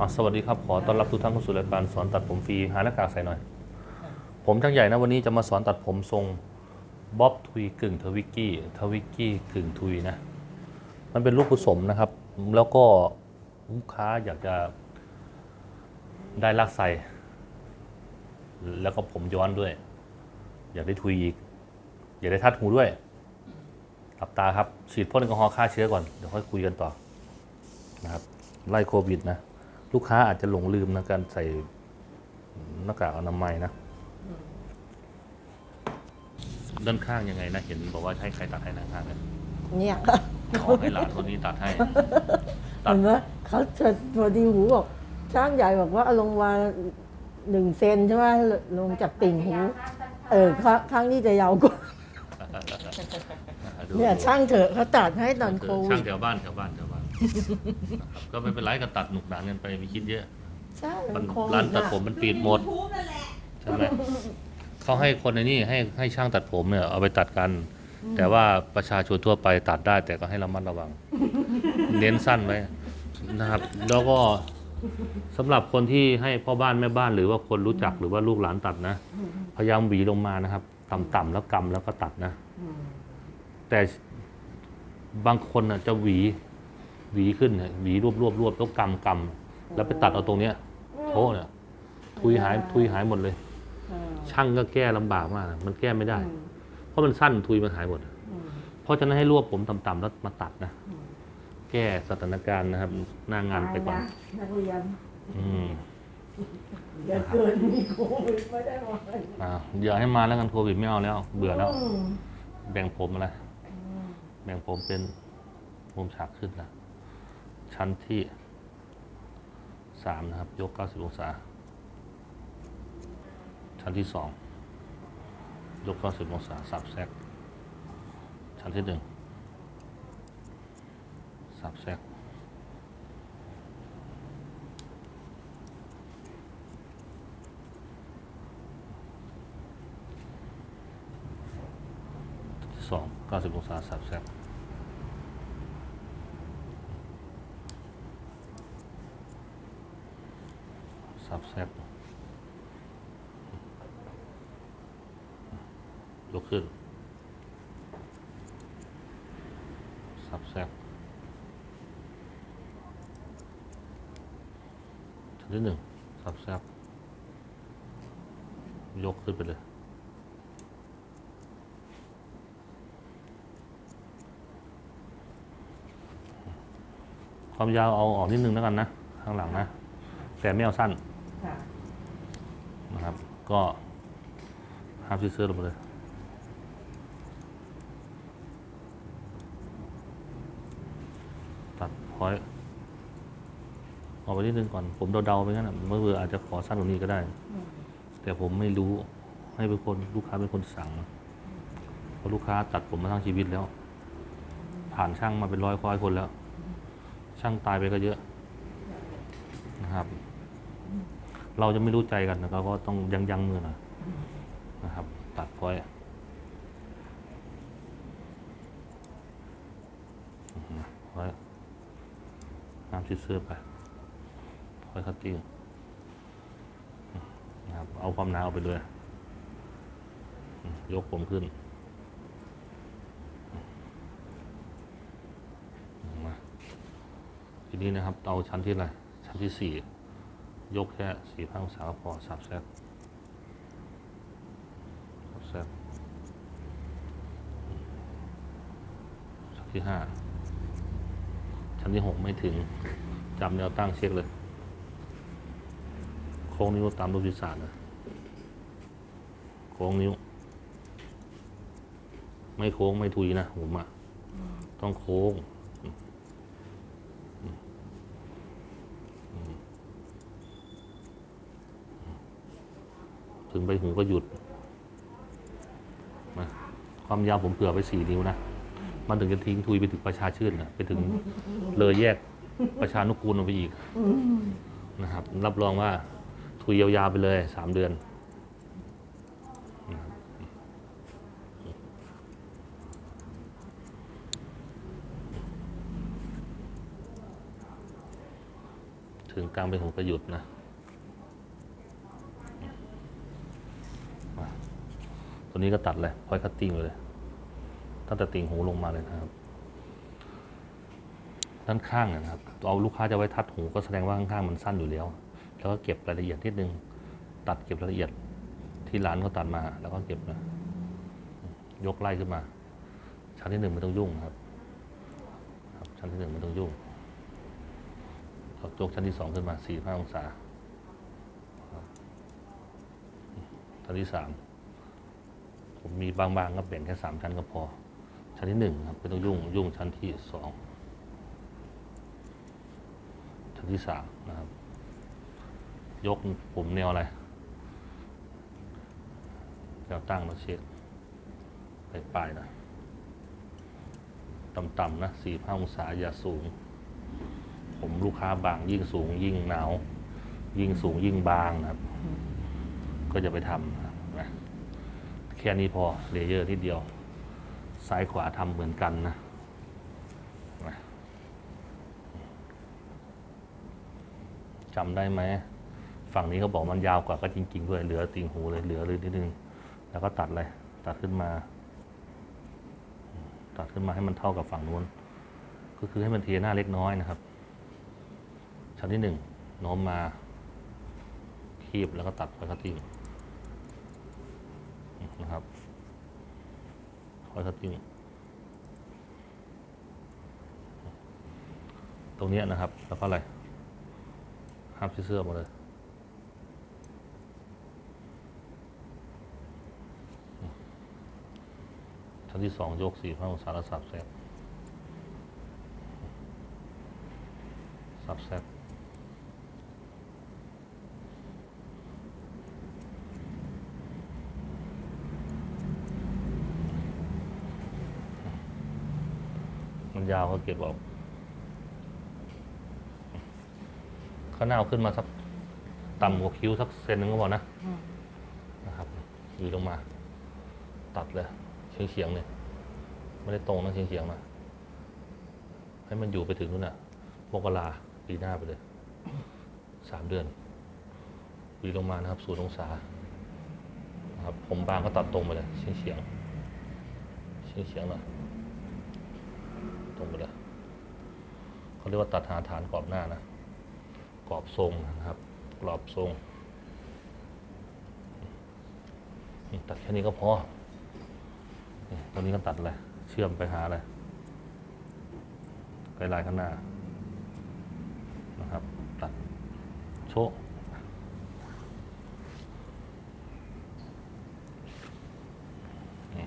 อ๋อสวัสดีครับ ขอต้อนรับทุกท่านเข้าสู่รายการสอนตัดผมฟรีหาหน้ากากใส่หน่อย ผมช่างใหญ่นะวันนี้จะมาสอนตัดผมทรงบ๊อบทุยกึ่งทวิกกี้ทวิกกี้กึ่งทุยนะ มันเป็นลูกผสมนะครับ แล้วก็ลูกค้าอยากจะได้ลากใส่ แล้วก็ผมย้อนด้วย อยากได้ทุยอีก อยากได้ทัดหูด้วยหลับตาครับฉีดพ่นแอลกอฮอล์ฆ่าเชื้อก่อนเดี๋ยวค่อยคุยกันต่อนะครับไล่โควิดนะ ลูกค้าอาจจะหลงลืมนะการใส่หน้ากากอนามัยนะด้านข้างยังไงนะเห็นบอกว่าให้ใครตัดให้ด้านข้างเนี่ยเนี่ยขอให้หลานคนนี้ตัดให้ตัดเห็นไหมเขาจะพอดีหูบอกช่างใหญ่บอกว่าเอาลงมาหนึ่งเซนใช่ไหมลงจากติ่งหู เออข้างข้างนี้จะยาวกว่าดูเนี่ยช่างเถอะเขาตัดให้ตอนโควิช่างดแถวบ้านแถวบ้านแถวบ้านนะครับ ก็ไม่เป็นไรก็ตัดหนุกหนานกันไปไม่คิดเยอะใช่มันโควิร้านดตัดอะผมมันปิดหมดใช่ไหมเขาให้คนในนี่ให้ให้ช่างตัดผมเนี่ยเอาไปตัดกัน แต่ว่าประชาชนทั่วไปตัดได้ แต่ก็ให้ระมัดระวัง เน้นสั้นไว้นะครับ แล้วก็สำหรับคนที่ให้พ่อบ้านแม่บ้านหรือว่าคนรู้จักหรือว่าลูกหลานตัดนะ พยายามหวีลงมานะครับ ต่ำๆแล้วกำแล้วก็ตัดนะแต่บางคนน่ะจะหวี หวีขึ้นน่ะหวีรวบรวบรวบแล้วกำกำแล้วไปตัดเอาตรงเนี้ยโทษเนี่ยทุยหายทุยหายหมดเลยเออช่างก็แก้ลำบากมากนะมันแก้ไม่ได้อืมเพราะมันสั้นทุยมันหายหมดอืมเพราะฉะนั้นให้รวบผมต่ำๆแล้วมาตัดนะ แก้สถานการณ์นะครับ หน้างานไปก่อน นักเรียนอืมอย่าเกินมีโควิดไม่ได้มาอ่าอย่าให้มาแล้วกันโควิดไม่เอาแล้ว เบื่อแล้วอืมแบ่งผมอะไร แบ่งผมเป็นมุมฉากขึ้นนะ ชั้นที่สามนะครับ ยก 90 องศา ชั้นที่สองยก 90 องศา สับแซก ชั้นที่หนึ่งสับแซก ที่สอง90 องศา สับแซก สับแซกยกขึ้นสับแซกชั้นที่หนึ่งสับแซกยกขึ้นไปเลยความยาวเอาออกนิดนึงแล้วกันนะ ข้างหลังนะ แต่ไม่เอาสั้น นะครับ ก็ห้ามซีเสื้อลงมาเลยตัดพอยต์ออกไปนิดนึงก่อน ผมเดาๆไปงั้นนะเมื่อเบื่ออาจจะขอสั้นกว่านี้ก็ได้ แต่ผมไม่รู้ให้เป็นคนลูกค้าเป็นคนสั่งเพราะลูกค้าตัดผมมาทั้งชีวิตแล้ว ผ่านช่างมาเป็นร้อยร้อยคนแล้ว ช่างตายไปก็เยอะนะครับ เราจะไม่รู้ใจกันนะเราก็ต้องยั้งยั้งมือหน่อยนะครับ ตัดพอยต์อือฮึพอยน้ำชิดเสื้อไปพอยคัตติ้งนะครับเอาความหนาออกไปเลย ยกผมขึ้นทีนี้นะครับ เอาชั้นที่อะไรชั้นที่สี่ ยกแค่สี่พันองศาพอสับแซกสับแซกชั้นที่ห้าชั้นที่หกไม่ถึงจำแนวตั้งเช็คเลย โค้งนิ้วตามรูปศีรษะนะโค้งนิ้ว ไม่โค้งไม่ทุยนะผมอะต้องโค้ง ถึงไปหูก็หยุดนะความยาวผมเผื่อไปสี่นิ้วนะ มันถึงจะทิ้งทุยไปถึงประชาชื่นนะไปถึงเลยแยกประชานุกูลออกไปอีกนะครับ รับรองว่าทุยยาวๆไปเลยสามเดือนถึงกลางเป็นหูก็หยุดนะมา ตัวนี้ก็ตัดเลยพอยคัตติ้งเลย ตั้งแต่ติ่งหูลงมาเลยนะครับ ด้านข้างนะครับ เอาลูกค้าจะไว้ทัดหูก็แสดงว่าข้างๆมันสั้นอยู่แล้ว แล้วก็เก็บรายละเอียดนิดนึง ตัดเก็บรายละเอียดที่ร้านเขาตัดมา แล้วก็เก็บนะยกไล่ขึ้นมา ชั้นที่หนึ่งไม่ต้องยุ่งครับ ครับชั้นที่หนึ่งไม่ต้องยุ่งยกชั้นที่สองขึ้นมาสี่ห้าองศาครับชั้นที่สาม ผมมีบางๆก็แบ่งแค่สามชั้นก็พอ ชั้นที่หนึ่งครับไม่ต้องยุ่งยุ่งชั้นที่สองชั้นที่สามนะครับ ยกผมแนวอะไรแนวตั้งมาเช็คไปปลายนะต่ำๆนะสี่ห้าองศาอย่าสูง ผมลูกค้าบางยิ่งสูงยิ่งหนาว ยิ่งสูงยิ่งบางนะครับ ก็จะไปทำนะ แค่นี้พอเลเยอร์นิดเดียว ซ้ายขวาทำเหมือนกันนะจำได้ไหม ฝั่งนี้เขาบอกมันยาวกว่าก็จริงๆด้วยเหลือติ่งหูเลยเหลือเลยนิดนึง แล้วก็ตัดเลย ตัดขึ้นมา ตัดขึ้นมาให้มันเท่ากับฝั่งนู้น ก็คือให้มันเทียหน้าเล็กน้อยนะครับ ชั้นที่หนึ่งโน้มมาคีบแล้วก็ตัดพอยคัตติ้ง นะครับพอยคัตติ้งตรงนี้นะครับ แล้วก็อะไร ห้ามเสื้อหมดเลยชั้นที่สองยกสี่ห้าองศาแล้วสับแซบสับแซบมัน ยาวก็เก็บออกข้างหน้าขึ้นมาสักต่ำกว่าคิ้วสักเซนหนึ่งก็พอนะนะครับหวีลงมา ตัดเลยเฉียงเฉียงเลยไม่ได้ตรงนะเฉียงเฉียงๆนะให้มันอยู่ไปถึงนู่นน่ะมกราปีหน้าไปเลยสามเดือนวีลงมานะครับศูนย์องศานะครับผมบางก็ตัดตรงไปเลยเฉียงเฉียงเฉียงเฉียงๆหน่อย ตรงไปเลยเขาเรียกว่าตัดหาฐานกรอบหน้านะกรอบทรงนะครับ กรอบทรงนี่ตัดแค่นี้ก็พอตรงนี้ก็ตัดเลยเชื่อมไปหาอะไรไกลลายข้างหน้านะครับ ตัดโชะนี่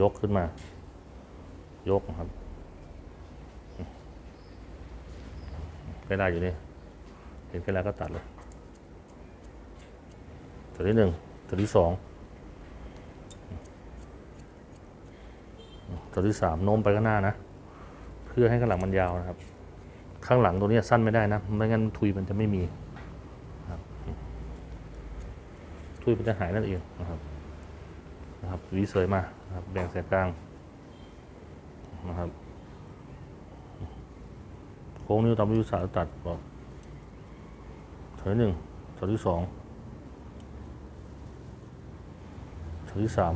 ยกขึ้นมา ยกนะครับไกลลายอยู่นี่เห็นแค่แล้วก็ตัดเลยตัวที่หนึ่งตัวที่สองตัวที่สามโน้มไปข้างหน้านะ เพื่อให้ข้างหลังมันยาวนะครับ ข้างหลังตัวนี้สั้นไม่ได้นะ ไม่งั้นทุยมันจะไม่มีทุยมันจะหายนั่นเองนะครับ นะครับวีเสยมานะครับแบ่งสายกลางนะครับโค้งนิ้วตามวิสาตัดบอกถอยหนึ่งถอยที่สองถอยที่สาม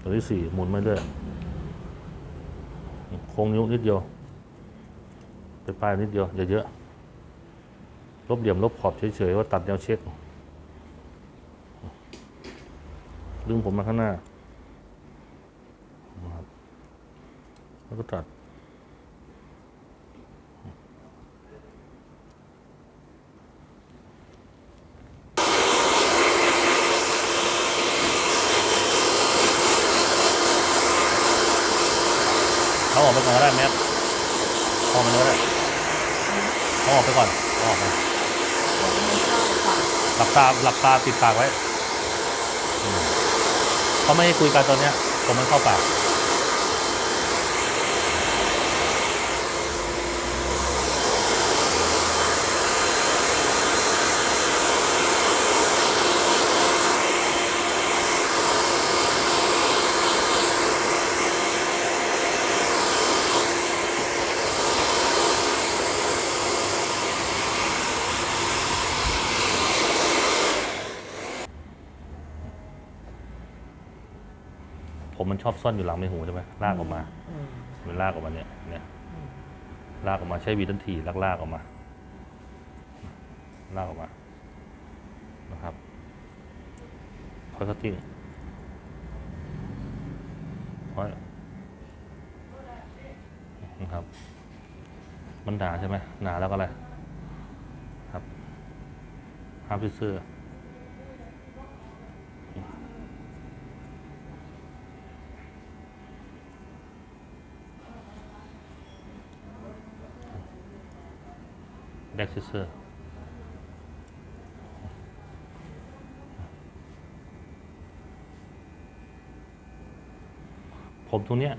ถอยที่สี่หมุนไมาเรื่อยโค้งนิ้วนิดเดียวไปปลายนิดเดียวอย่าเยอะ ลบเหลี่ยมลบขอบเฉยๆว่าตัดแนวเช็คดึงผมมาข้างหน้า แล้วก็ตัด เขาออกไปก่อนก็ได้แมทเอมันก็ได้เขาออกไปก่อนเอาออกไป หลับตาหลับตาปิดปากไว้เขาไม่ให้คุยกันตอนเนี้ยผมมันเข้าปาก อบซ่อนอยู่หลังใบหูใช่ไหมลากออกมาอืมมันลากออกมาเนี่ยเนี่ยลากออกมาใช้วีทันทีลากลากออกมา ลากออกมานะครับค่อยคัตติ้งค่อยนะครับ มันหนาใช่ไหมหนาแล้วก็อะไรครับห้ามซื่อ แดกซื่อๆผมตรงเนี้ย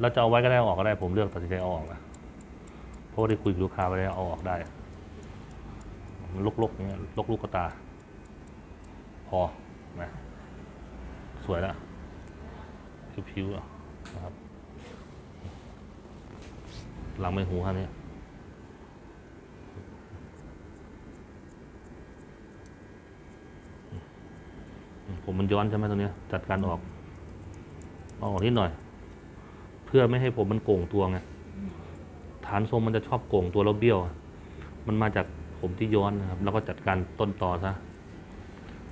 เราจะเอาไว้ก็ได้เอาออกก็ได้ผมเลือกตัดสินใจเอาออกนะเพราะได้คุยกับลูกค้าไปแล้วเอาออกได้มันลกๆอย่างเงี้ยลกลูกกตา พอนะสวยแล้วผิวๆอะนะครับ หลังไม่หูครับเนี่ย ผมมันย้อนใช่ไหมตรงนี้จัดการออกเอาออกนิดหน่อย เพื่อไม่ให้ผมมันโก่งตัวไงฐานทรงมันจะชอบโก่งตัวแล้วเบี้ยว มันมาจากผมที่ย้อนนะครับ แล้วก็จัดการต้นต่อซะ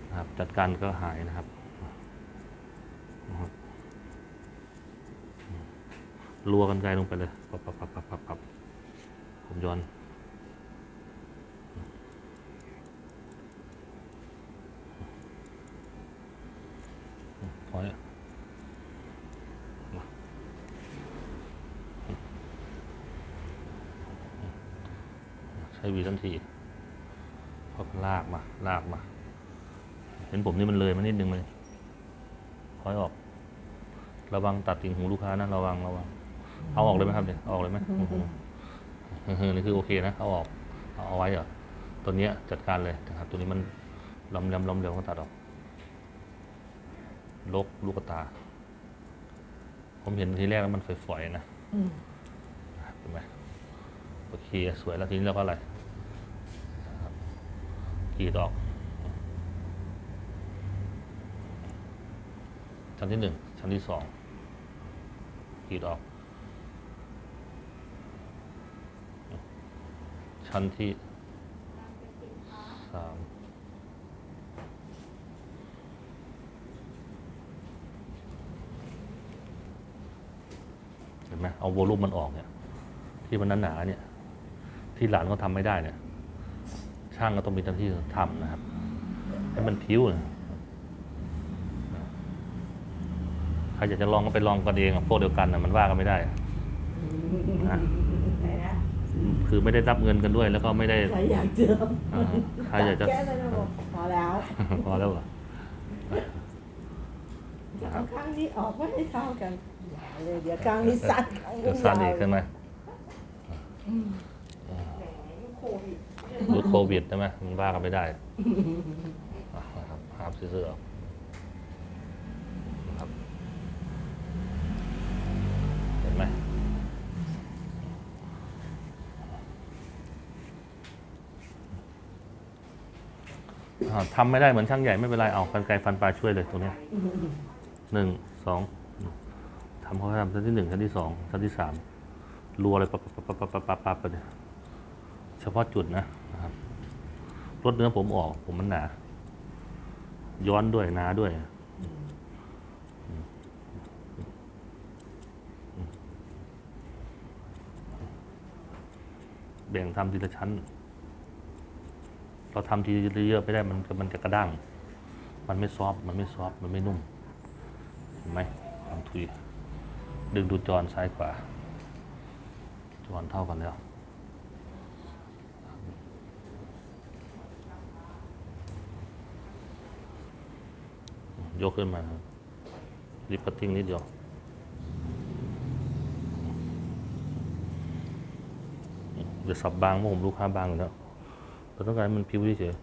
นะครับ จัดการก็หายนะครับ รัวกันไกลลงไปเลย ปับปับปับปับปับปับผมย้อนถอยใช้วีทันทีพอลากมา ลากมา เห็นผมนี่มันเลยมานิดนึงเลยถอยออก ระวังตัดติ่งหูลูกค้านะระวังระวังเอาออกเลยไหมครับเนี่ยเอาออกเลยไหมอื้อหืออื้อหือนี่คือโอเคนะเอาออกเอาเอาไว้เหรอตัวเนี้ยจัดการเลยนะครับ ตัวนี้มันลำลำลำเร็วก็ตัดออกลกลูกตา ผมเห็นทีแรกแล้วมันฝอยๆนะอืมเห็นไหมโอเคสวยแล้วทีนี้เราก็อะไรนะครับกรีดออกชั้นที่หนึ่งชั้นที่สอง กรีดออก ชั้นที่สามเห็นไหมเอาโวลูมมันออกเนี่ย ที่มันหนาๆเนี่ย ที่หลานเขาทำไม่ได้เนี่ย ช่างก็ต้องมีหน้าที่ทำนะครับ ให้มันผิวนะใครอยากจะลองก็ไปลองกันเองกับพวกเดียวกันนะมันว่ากันไม่ได้นะคือไม่ได้รับเงินกันด้วย แล้วก็ไม่ได้ใครอยากเจออ่าใครอยากจะแก้ได้นะบอกพอแล้วพอแล้วเหรอเดี๋ยวเอาข้างนี้ออกไม่ให้เท่ากันอย่าเลยเดี๋ยวข้างนี้สั้นข้างนี้เดี๋ยวสั้นอีกยาวใช่ไหมหรือโควิดใช่ไหมมันว่ากันไม่ได้อะนะครับหามซื่อๆเอา อ่าทำไม่ได้เหมือนช่างใหญ่ไม่เป็นไรเอากันไกรฟันปลาช่วยเลยตรงเนี้ยหนึ่งสองทำเขาให้ทำชั้นที่หนึ่งชั้นที่สองชั้นที่สามรัวเลยปั๊บปั๊บปั๊บปั๊บปั๊บปั๊บปั๊บไปเนี่ยเฉพาะจุดนะนะครับลดเนื้อผมออกผมมันหนา ย้อนด้วยหนาด้วย แบ่งทำทีละชั้น เราทำทีเยอะๆไม่ได้มันมันจะกระด้าง มันไม่ซอฟมันไม่ซอฟมันไม่นุ่ม เห็นไหมความทุย ดึงดูจรซ้ายขวาจรเท่ากันแล้วยกขึ้นมาริปติ้งนิดเดียวเดี๋ยวสับบางเพราะผมลูกค้าบางอยู่แล้ว เราต้องการให้มันพิ้วเฉย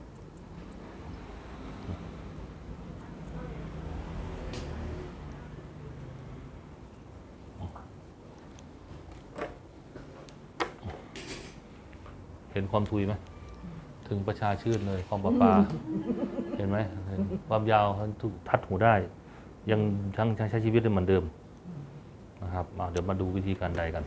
เห็นความทุยไหมถึงประชาชื่นเลยความประปา เห็นไหมเห็นความยาวทุกทัดหูได้ ยังทั้งใช้ชีวิตได้เหมือนเดิมนะครับอ่าเดี๋ยวมาดูวิธีการใดกัน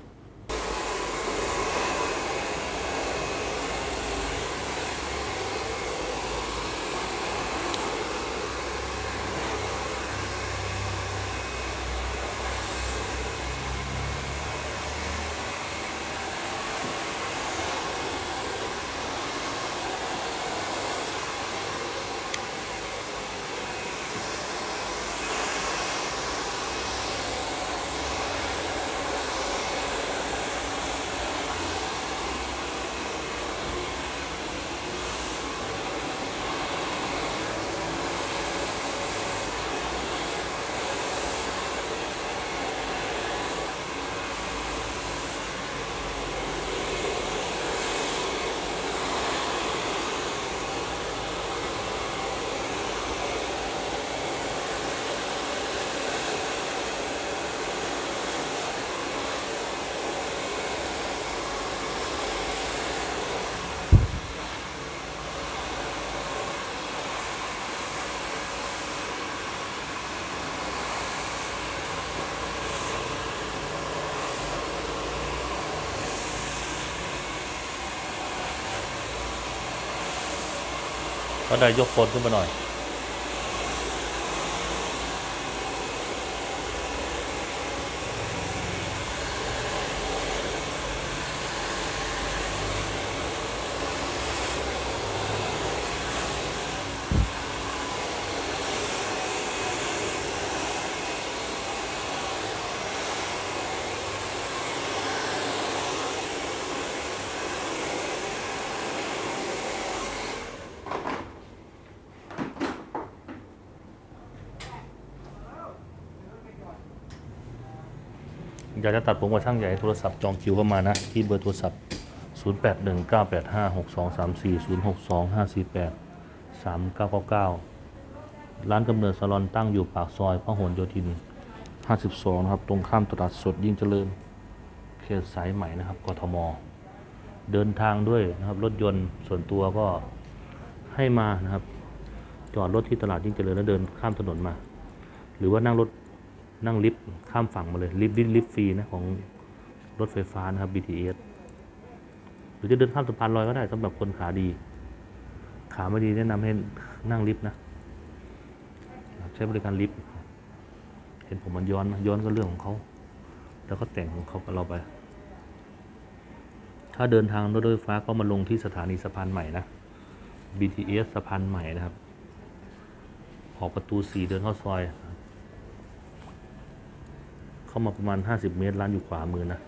ก็ได้ยกโคนขึ้นมาหน่อย อยากจะตัดผมกับช่างใหญ่โทรศัพท์จองคิวเข้ามานะ ที่เบอร์โทรศัพท์ 0819856234 062 548 3999 ร้านกำเนิดสลอนตั้งอยู่ปากซอยพหลโยธิน 52 นะครับ ตรงข้ามตลาดสดยิ่งเจริญ เขตสายใหม่นะครับ กทม เดินทางด้วยนะครับ รถยนต์ส่วนตัวก็ให้มานะครับ จอดรถที่ตลาดยิ่งเจริญแล้วเดินข้ามถนนมา หรือว่านั่งรถ นั่งลิฟต์ข้ามฝั่งมาเลยลิฟต์ลิฟต์ลิฟต์ฟรีนะของรถไฟฟ้านะครับ BTS หรือจะเดินข้ามสะพานลอยก็ได้สำหรับคนขาดี ขาไม่ดีแนะนำให้นั่งลิฟต์นะ ใช้บริการลิฟต์เห็นผมมันย้อนนะย้อนก็เรื่องของเขาแล้วก็แต่งของเขากับเราไป ถ้าเดินทางรถไฟฟ้าก็มาลงที่สถานีสะพานใหม่นะ BTS สะพานใหม่นะครับ ออกประตูสี่เดินเข้าซอย เข้ามาประมาณ 50 เมตร ร้านอยู่ขวามือนะ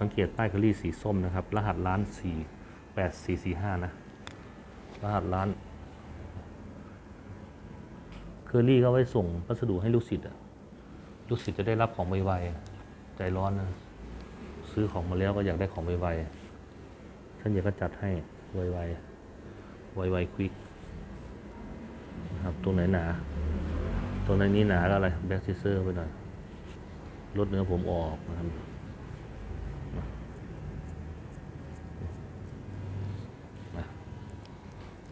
สังเกตป้ายเคอรี่สีส้มนะครับ รหัสร้าน 4 8 4 4 5 นะ รหัสร้านเคอรี่ก็ไว้ส่งพัสดุให้ลูกศิษย์ลูกศิษย์จะได้รับของไวๆใจร้อนนะ ซื้อของมาแล้วก็อยากได้ของไวๆท่านอยากก็จัดให้ไวๆไวๆควิกนะครับตรงไหนหนาตรงไหนนี้หนาก็อะไร แบ็กซิเซอร์ไปหน่อย ลดเนื้อผมออกนะครับนะ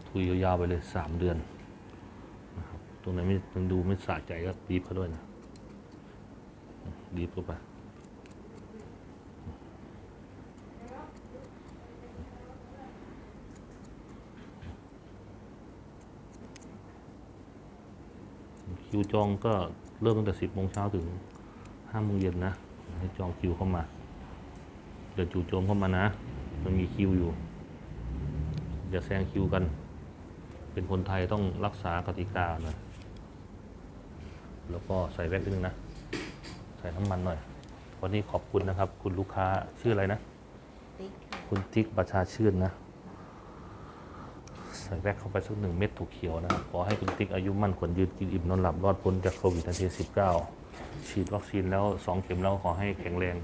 ทุยยาวๆไปเลยสามเดือนนะครับตรงไหนไม่มันดูไม่สะใจก็บีบเขาด้วยนะบีบเข้าไปคิวจองก็เริ่มตั้งแต่สิบโมงเช้าถึง ห้าโมงเย็นนะ ให้จองคิวเข้ามาเดี๋ยวจู่โจมเข้ามานะ มันมีคิวอยู่ อย่าแซงคิวกัน เป็นคนไทยต้องรักษากติกาหน่อยแล้วก็ใส่แว็กนิดนึงนะ ใส่น้ำมันหน่อย วันนี้ขอบคุณนะครับ คุณลูกค้าชื่ออะไรนะติ๊กค่ะคุณติ๊กประชาชื่นนะ ใส่แว็กเข้าไปสักหนึ่งเม็ดถูกเขียวนะครับ ขอให้คุณติ๊กอายุมั่นขวัญยืนกินอิ่มนอนหลับรอดพ้นจากโควิด 19 ฉีดวัคซีนแล้ว2เข็มแล้วขอให้แข็งแรง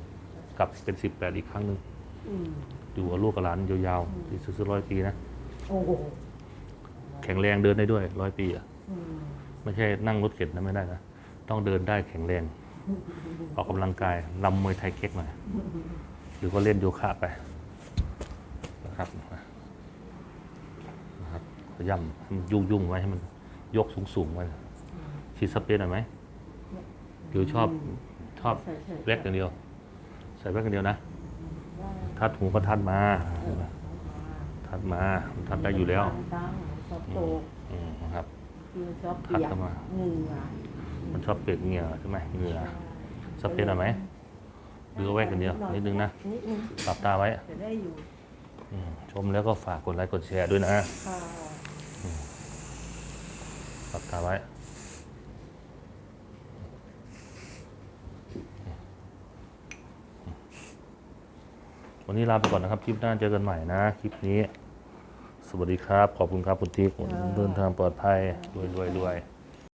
กลับเป็น18อีกครั้งหนึ่งอืมอยู่กับลูกกับหลานยาวๆที่ซื้อร้อยปีนะโอ้โหแข็งแรงเดินได้ด้วยร้อยปีอะอืมไม่ใช่นั่งรถเข็นนะไม่ได้นะต้องเดินได้แข็งแรง ออกกำลังกายลำมวยไทยเก๊กหน่อย หรือว่าเล่นโยคะไปนะครับนะครับขย่ำให้มันยุ่งยุ่งๆไว้ให้มันยกสูงสูงๆไว้ฉีดสเปรย์หน่อยไหม อหรือชอบชอบใช่ใช่แว็กอย่างเดียว ใส่แว็กอย่างเดียวนะ ทัดหูก็ทัดมา ทัดมามันทัดได้อยู่แล้วตั้งชอบโตกอืมนะครับที่มันชอบเปียกทัดเข้ามาเหงื่อมันชอบเปียกเหงื่อใช่ไหมเหงื่อสเปรย์หน่อยไหมหรือเอาแว็กอย่างเดียวนิดนึงนะนิดนึงหลับตาไว้จะได้อยู่อืมชมแล้วก็ฝากกดไลค์กดแชร์ด้วยนะค่ะหลับตาไว้ วันนี้ลาไปก่อนนะครับ คลิปหน้าเจอกันใหม่นะ คลิปนี้ สวัสดีครับ ขอบคุณครับคุณติ๊กเดินทางปลอดภัยรวยรวยรวย